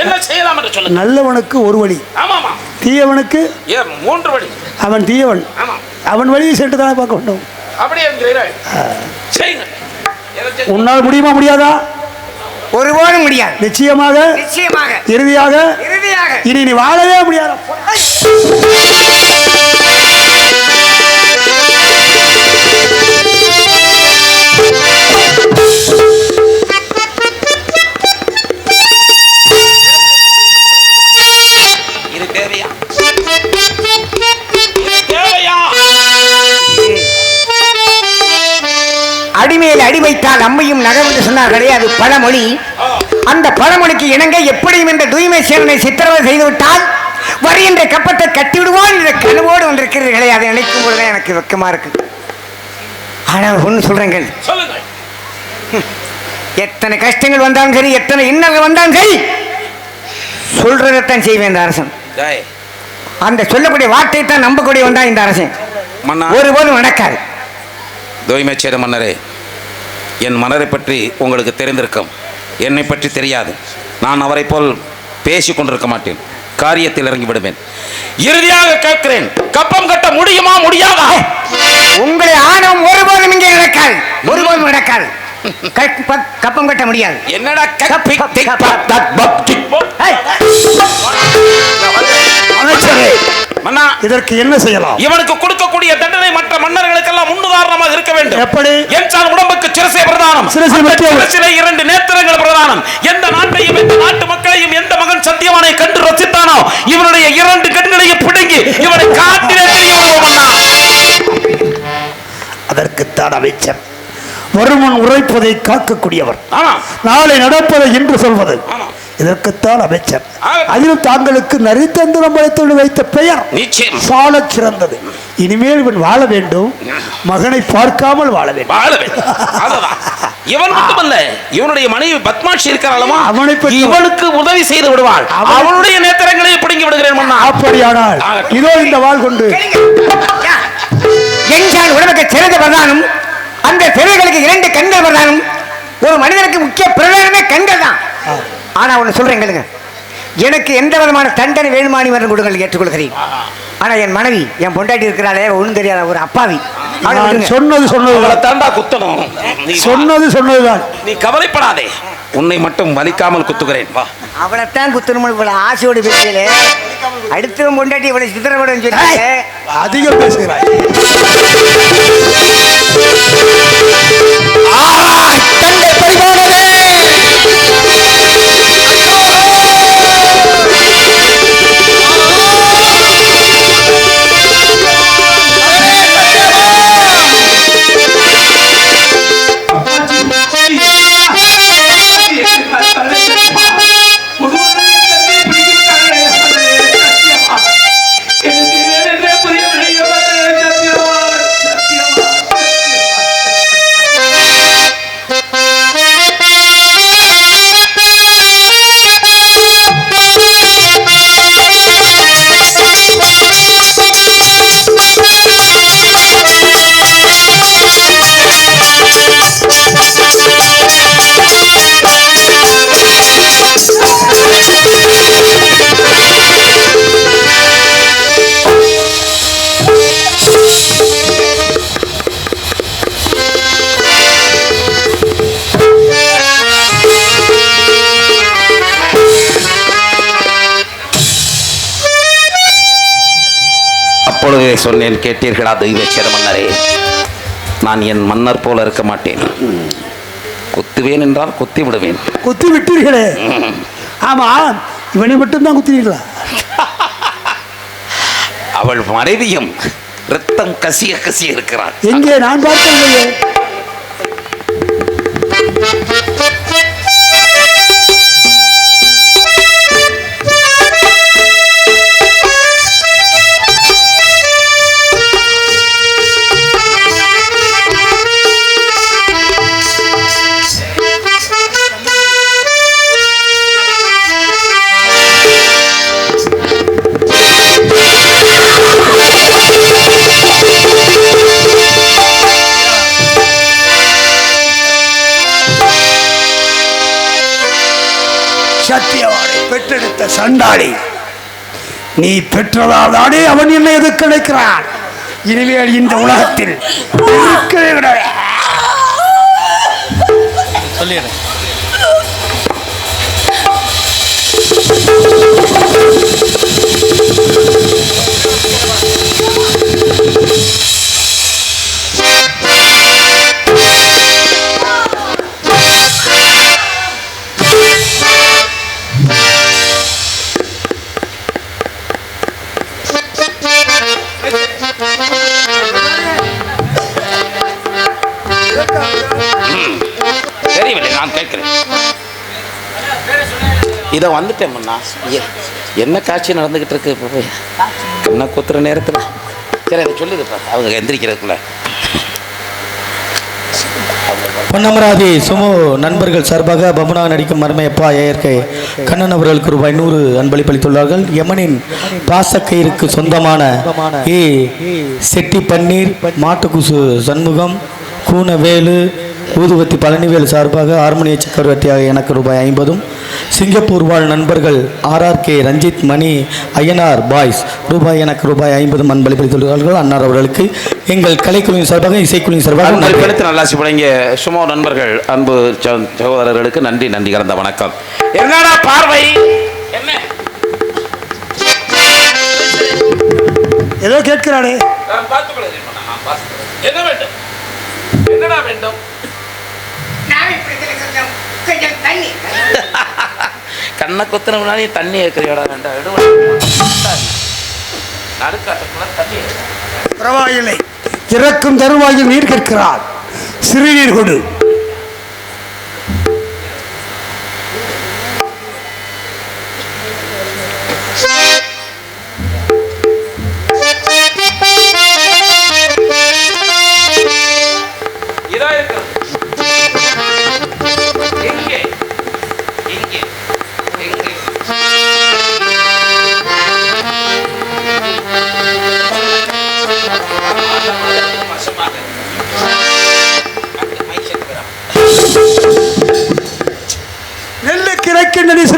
என்ன செய்யலாம் என்று சொல்லுங்க நல்லவனுக்கு ஒரு வழி. ஆமாமா. தீயவனுக்கு ஏ மூன்று வழி. அவன் தீயவன். ஆமா. அவன் வழியை சென்று தானே பார்க்க வேண்டும். அப்படியே உன்னால் முடியுமா முடியாதா? ஒருபோதும் முடியாது. நிச்சயமாக. நிச்சயமாக. இறுதியாக. இறுதியாக. இனி நீ வாழவே முடியாது. அடிமையில் அடி வைத்தால் அம்மையும் நகம் என்று சொன்னார்களே அது பழமொழி. அந்த பழமொழிக்கு இணங்க எப்படியும் இந்த தூய்மை சேவனை சித்திரவதை செய்துவிட்டால் வருகின்ற கப்பத்தை கட்டிவிடுவான் என்ற கனவோடு வந்திருக்கிறீர்களே அதை நினைக்கும் பொழுது எனக்கு வெக்கமா இருக்கு. ஆனால் ஒன்று சொல்றேங்க எத்தனை கஷ்டங்கள் வந்தாலும் சரி எத்தனை இன்னல்கள் வந்தாலும் சரி சொல்றதைத்தான் செய்வேன் இந்த அரசன். அந்த சொல்லக்கூடிய வார்த்தை தான் நம்பக்கூடிய வந்தான் இந்த அரசன். ஒருபோதும் நடக்காது. தூய்மைச்சேர மன்னரே. என் மன்னரை பற்றி உங்களுக்கு தெரிந்திருக்கும். என்னை பற்றி தெரியாது. நான் அவரை போல் பேசிக் கொண்டிருக்க மாட்டேன். காரியத்தில் இறங்கி விடுவேன். இறுதியாக கேட்கிறேன். கப்பம் கட்ட முடியுமா முடியாதா? உங்களை ஆணவம் ஒருபோதும் இங்கே நடக்காது. ஒருபோதும் நடக்காது. கப்ப- கப்பம் கட்ட முடியாது. என்னடா இதற்கு என்ன செய்யலாம்? இவனுக்கு கொடுக்கக்கூடிய தண்டனை மற்ற மன்னர்களுக்கெல்லாம் முன்னுதாரணமாக இருக்க வேண்டும். எப்படி? என்றால் உடம்புக்கு சிரசே பிரதானம். சிரசிலே இரண்டு நேத்திரங்கள் பிரதானம். எந்த நாட்டையும் எந்த நாட்டு மக்களையும் எந்த மகன் சத்தியவானை கண்டு ரசித்தானோ இவனுடைய இரண்டு கண்களையும் பிடுங்கி இவனை காட்டிலே அதற்குத்தான் அமைச்சர். வருமன் உரைப்பதை காக்கக்கூடியவர். நாளை நடப்பதை என்று சொல்வது. ஆமா. இதற்குத்தான் அமைச்சர். அதிலும் தாங்களுக்கு நரித்தந்திரம் வைத்து வைத்த பெயர் சாலச் சிறந்தது. இனிமேல் இவன் வாழ வேண்டும். மகனை பார்க்காமல் வாழ வேண்டும். வாழ வேண்டும். அதுதான் இவன் மட்டுமல்ல இவனுடைய மனைவி பத்மாட்சி இருக்கிறாளமா அவனை பற்றி- இவனுக்கு உதவி செய்து விடுவாள். அவனை- அவனுடைய நேத்திரங்களை பிடுங்கி விடுகிறேன் மன்னா அப்படியானால் இதோ இந்த வாழ் கொண்டு. என்றால் உடம்புக்கு சிறந்த பிரதானம் அந்த சிறைகளுக்கு இரண்டு கண்கள் பிரதானம். ஒரு மனிதனுக்கு முக்கிய பிரதானமே கண்கள் தான். ஆனா ஒண்ணு சொல்றேன் கேளுங்க. எனக்கு எந்த விதமான தண்டனை வேணுமானி வரும் கொடுங்கள் ஏற்றுக்கொள்கிறேன் ஆனா என் மனைவி என் பொண்டாட்டி இருக்கிறாளே ஒண்ணும் தெரியாத ஒரு அப்பாவி. சொன்னது சொன்னதுதான் தாண்டா குத்தணும். சொன்னது சொன்னதுதான் நீ கவலைப்படாதே. உன்னை மட்டும் வலிக்காமல் குத்துகிறேன். வா. அவளைத்தான் குத்தணும் இவ்வளவு ஆசையோடு பேசல அடுத்த பொண்டாட்டி இவ்வளவு சித்திரப்படம் சொல்லி அதிகம் பேசுகிறாய். சொன்னேன் கேட்டீர்களா தெய்வ மன்னரே நான் என் மன்னர் போல இருக்க மாட்டேன். குத்துவேன் என்றால் குத்தி விடுவேன் குத்தி விட்டீர்களே ஆமா இவனை மட்டும்தான் குத்தினீங்களா அவள் மனைவியும் ரத்தம் கசிய கசிய இருக்கிறாள். எங்கே? நான் பார்த்தேன் பெற்றெடுத்த சண்டாளி. நீ பெற்றதால் தானே அவன் என்ன எதிர்க்க நினைக்கிறான் இனிமேல் இந்த உலகத்தில் இருக்கவே கிடையாது. சொல்லிடுறேன் தெரியவில்லை இதை வந்துட்டேன் என்ன காட்சி நடந்துக்கிட்டு இருக்கு இப்போ போய்? குத்துற நேரத்தில். சரி அதை சொல்லுதுப்பா அவங்க எந்திரிக்கிறதுக்குள்ள. பொன்னமராதி சுமு நண்பர்கள் சார்பாக பமுனா நடிக்கும் மர்மையப்பா ஏற்கை கண்ணன் அவர்களுக்கு ரூபாய் நூறு அன்பளிப்பளித்துள்ளார்கள். யமனின் பாசக்கயிருக்கு சொந்தமான ஏ செட்டி பன்னீர் மாட்டுக்குசு சண்முகம் கூனவேலு ஊதுவத்தி பழனிவேல் சார்பாக ஹார்மோனிய சக்கரவர்த்தியாக எனக்கு ரூபாய் ஐம்பதும். சிங்கப்பூர் வாழ் நண்பர்கள் ஆர்ஆர்கே ரஞ்சித் மணி ஐயனார் பாய்ஸ். ரூபாய் எனக்கு ரூபாய் ஐம்பதும் அன்பளிப்பளித்துள்ளார்கள் அன்னார் அவர்களுக்கு எங்கள் கலைக்குழுவின் சார்பாக இசைக்குழுவின் சார்பாக நன்றி. அன்பளிப்பளித்து நல்லாசி புழைங்க சுமோ நண்பர்கள் அன்பு சகோதரர்களுக்கு நன்றி நன்றி கலந்த வணக்கம். என்னடா பார்வை? என்ன? ஏதோ கேட்கிறானே. என்ன வேண்டும்? என்னடா வேண்டும்? கண்ணை கொத்தினா முன்னாடி தண்ணி ஏற்கிறியோட வேண்டாம் விடுவா நடுக்காட்டுக்குள்ள தண்ணி பரவாயில்லை. இறக்கும் தருவாயில் நீர் கேட்கிறார். சிறுநீர் கொடு.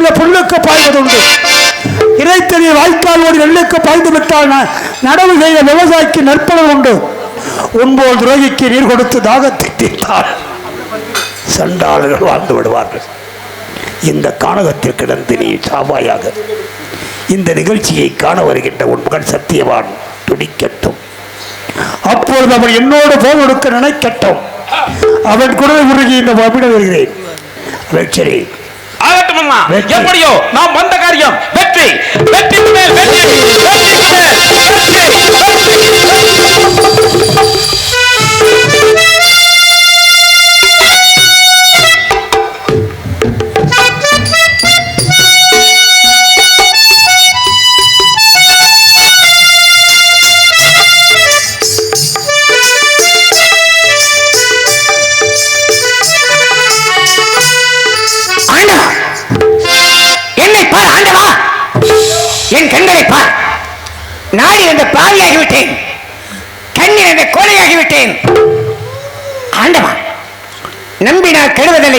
இறைக்கின்றி சில புல்லுக்கு பாய்வதுண்டு. இறைத்தறி வாய்க்கால் ஓடி நெல்லுக்கு பாய்ந்து விட்டால் நடவு செய்த விவசாயிக்கு நற்பலன் உண்டு. உன்போல் துரோகிக்கு நீர் கொடுத்து தாகத்தை தீர்த்தால் சண்டாளர்கள் வாழ்ந்து விடுவார்கள். இந்த காணகத்தில் கிடந்து நீ சாவாயாக. இந்த நிகழ்ச்சியை காண வருகின்ற உன் மகன் சத்தியவான் துடிக்கட்டும். அப்பொழுது அவன் என்னோடு போர் கொடுக்க நினைக்கட்டும். அவன் குரல் உருகி இந்த வருகிறேன் சரி. வெற்றி வெற்றி. எப்படியோ நாம் வந்த காரியம் வெற்றி. வெற்றிக்கு மேல் வெற்றி. வெற்றிக்கு மேல் வெற்றி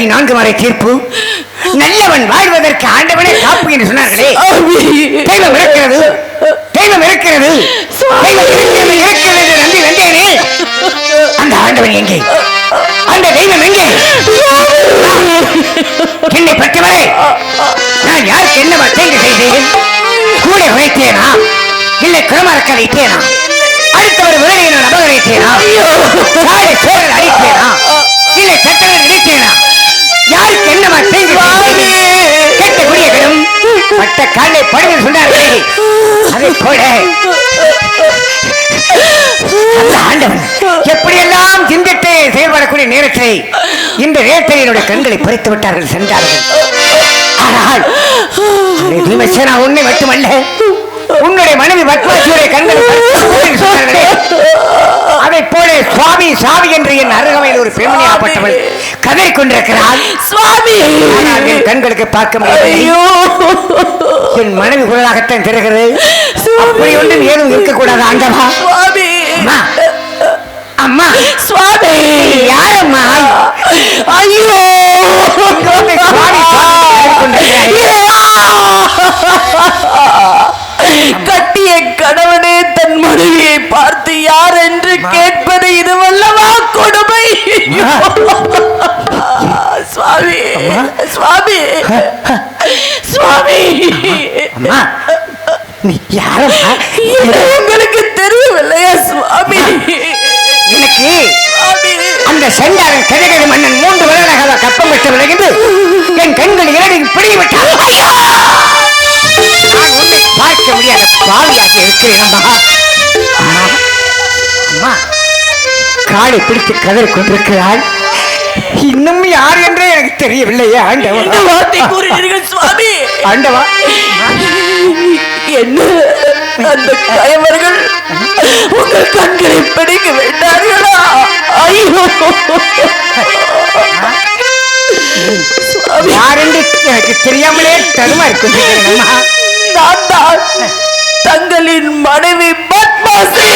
கெடுவதில்லை நான்கு முறை தீர்ப்பு. நல்லவன் வாழ்வதற்கு ஆண்டவனே காப்பு என்று சொன்னார்களே. தெய்வம் இருக்கிறது தெய்வம் இருக்கிறது தெய்வம் இருக்கிறது இருக்கிறது என்று நம்பி வந்தேனே அந்த ஆண்டவன் எங்கே? அந்த தெய்வம் எங்கே? என்னை பற்றவரே நான் யாருக்கு என்ன தீங்கு செய்தேன்? கூட வைத்தேனா இல்லை குரமரக்க வைத்தேனா அடுத்தவர் விரைவில் நான் அபகரித்தேனா? சாலை சோழல் அழித்தேனா? இல்லை சட்டங்கள் நினைத்தேனா? யாருக்கு செய்தேன்? கெட்ட குடியவரும் பட்ட காலை படுவது சொன்னார்களே. அதை போல ஆண்டவன் எப்படியெல்லாம் சிந்தித்து செயல்படக்கூடிய நேரத்தை இந்த என்னுடைய கண்களை பறித்து விட்டார்கள் சென்றார்கள். ஆனால் அந்த பீமசேனா உன்னை மட்டுமல்ல. உன்னுடைய மனைவி பத்மாசியுடைய கண்களை. அதைப் போல சுவாமி சாமி என்று என் அருகமையில் ஒரு பெண்மணி ஆப்பட்டவள் கதை கொண்டிருக்கிறாள். சுவாமி! என் கண்களுக்கு பார்க்க முடியவில்லை. என் மனைவி குரலாகத்தான் தெரிகிறது. அப்படி ஒன்றும் ஏதும் இருக்கக்கூடாது ஆண்டவா அம்மா, அம்மா! சுவாமி! யாரம்மா? ஐயோ! சுவாமி, சுவாமி சுவாமி. சுவாமி. அம்மா நீ யாரம்மா? உங்களுக்கு தெரியவில்லையா சுவாமி? எனக்கு அந்த செண்டாரன் கதகடி மன்னன் மூன்று வருடங்களாக கப்பம் பெற்று விலகிட்டு என் கண்கள் இரடையும் பிடிங்கி விட்டான் நான் உன்னை பார்க்க முடியாத பாவியாக இருக்கிறேன் அம்மா அம்மா காலை பிடித்து கதறி கொண்டிருக்கிறாள். இன்னும் யார் என்றே எனக்கு தெரியவில்லையே ஆண்டவா வார்த்தை கூறினீர்கள் சுவாமி. ஆண்டவா. என்ன? அந்த கயவர்கள் உங்கள் கண்களை பிடிக்க ஐயோ. என்று எனக்கு தெரியாமலே கொண்டிருக்கிறேன் அம்மா நான் தான் தங்களின் மனைவி பத்மாசி.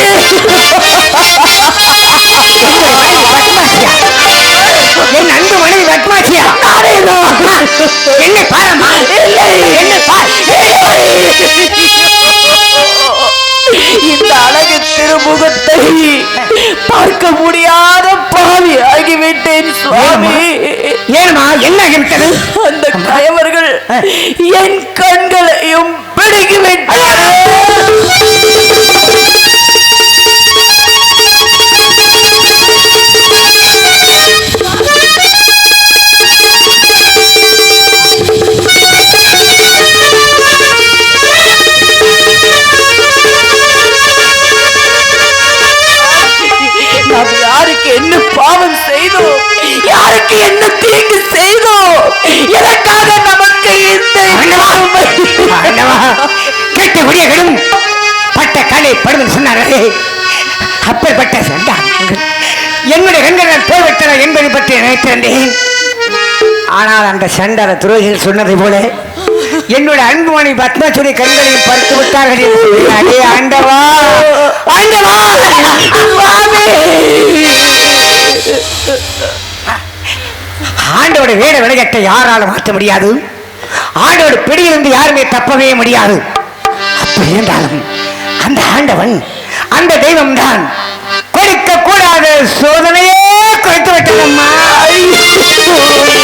போய்விட்டன என்பதை ஆனால் அந்த சண்டர துரோகிகள் சொன்னதை போல என்னுடைய அன்புமணி பத்மசுரி கண்களையும் பறித்து விட்டார்கள் என்று சொன்னாரே, ஆண்டவா. ஆண்டவா. ஆண்டோட வேட விளையாட்டை யாராலும் மாற்ற முடியாது. ஆண்டோட பிடியிலிருந்து யாருமே தப்பவே முடியாது. அப்படி என்றாலும் அந்த ஆண்டவன் அந்த தெய்வம் தான் கொடுக்க கூடாத சோதனையே কইতে বেটা মা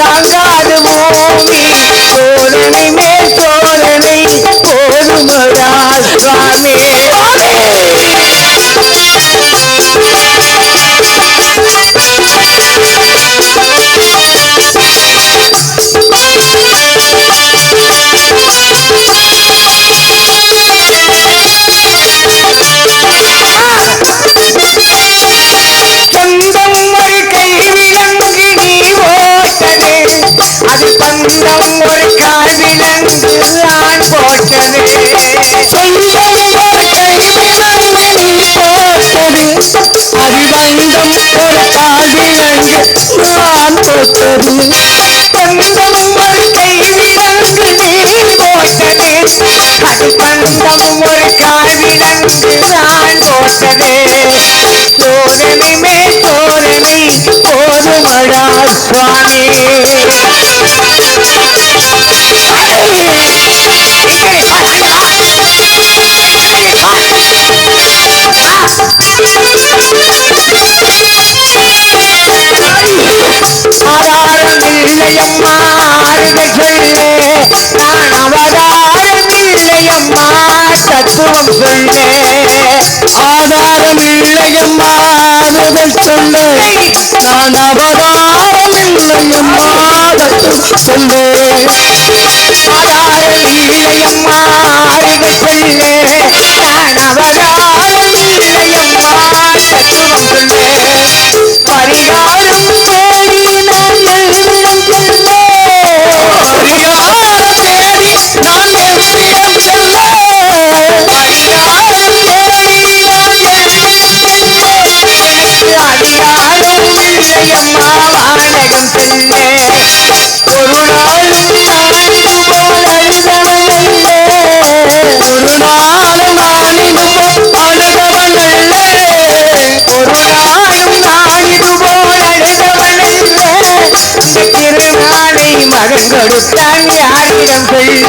என்றால் தாங்காது நான் தத்துவம் சொல்ல ஆதாரம் இல்லையம்மா முதல் சொல்ல நான் அவதாரம் இல்லையம்மா சொல்ல ஆதாரம் கொடுத்தான் யாரிடம் கொள்ளே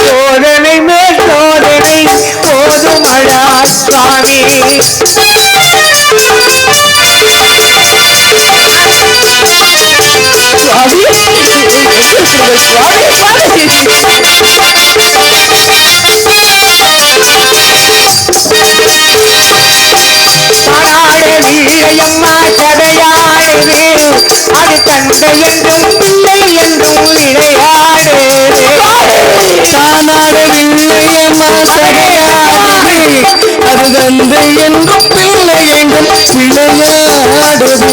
சோதனை மேல் சோதனை போதுமடா சுவாமி. சுவாமி மாநாடு அது தந்தை என்றும் தந்தை என்றும் பிள்ளை எங்கும் விளையாடுது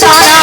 தாழ